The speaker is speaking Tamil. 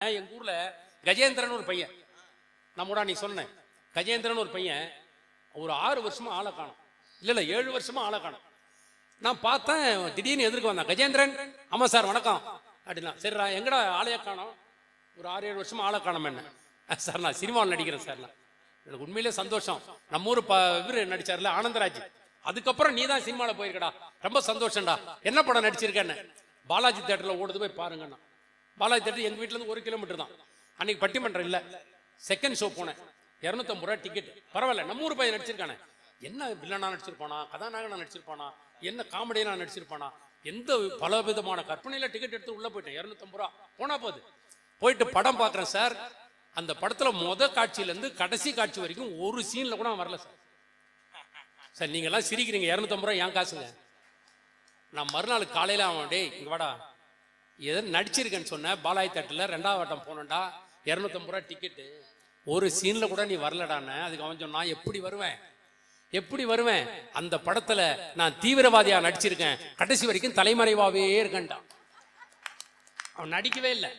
எங்கள் ஊர்ல கஜேந்திரன் ஒரு பையன். நம்மூடா நீ சொன்னேன் கஜேந்திரன் ஒரு பையன் ஒரு ஆறு வருஷமா ஆளை காணும். இல்ல இல்ல ஏழு வருஷமா ஆளை காணும். நான் பார்த்தேன் திடீர்னு எதிர்க்கு வந்தான். கஜேந்திரன் ஆமா சார் வணக்கம். அப்படின்னா சரிடா எங்கடா ஆளைய காணும்? ஒரு ஆறு ஏழு வருஷமா ஆளை காணும் என்ன? சார் நான் சினிமாவில் நடிக்கிறேன் சார் நான். எனக்கு உண்மையிலே சந்தோஷம். நம்ம ஊர் ப இவரு நடிச்சார்ல ஆனந்தராஜ். அதுக்கப்புறம் நீ தான் சினிமாவில் போயிருக்கடா. ரொம்ப சந்தோஷம்டா. என்ன படம் நடிச்சிருக்கேன்னு? பாலாஜி தேட்டரில் ஓடுது போய் பாருங்கண்ணா. பாலாஜி தேட்டர் எங்கள் வீட்டிலேருந்து இருந்து ஒரு கிலோமீட்டர் தான். அன்னைக்கு பட்டிமன்றம் இல்லை. செகண்ட் ஷோ போனேன். இரநூத்தம்பது ரூபா டிக்கெட் பரவாயில்ல நம்ம ஊர் பையன் நடிச்சிருக்கானே. என்ன வில்லனா நடிச்சிருப்பானா கதாநாயகனா நடிச்சிருப்பானா என்ன காமெடியனா நடிச்சிருப்பானா எந்த பல விதமான கற்பனையில் டிக்கெட் எடுத்து உள்ளே போயிட்டேன். இரநூத்தம்பது ரூபா. போனா போகுது. போயிட்டு படம் பார்க்குறேன் சார் அந்த படத்தில் மொதல் காட்சியிலேருந்து கடைசி காட்சி வரைக்கும் ஒரு சீனில் கூட வரல சார் சார் நீங்கள்லாம் சிரிக்கிறீங்க. இரநூத்தம்பது ரூபா என் காசுங்க. நான் மறுநாள் காலையில் அவன் டேய் இங்க வாடா. எதை நடிச்சிருக்கேன்னு சொன்ன பாலாய் தட்டில் ரெண்டாவது வட்டம் போனேன்டா இரநூத்தம்பது ரூபா டிக்கெட்டு ஒரு சீனில் கூட நீ வரலடான்னு அதுக்கு அவன் சொன்னான் எப்படி வருவேன்? எப்படி வருவேன்? அந்த படத்துல நான் தீவிரவாதியா நடிச்சிருக்கேன். கடைசி வரைக்கும் தலைமறைவாவே இருக்கேன்டான் அவன் நடிக்கவே இல்லை.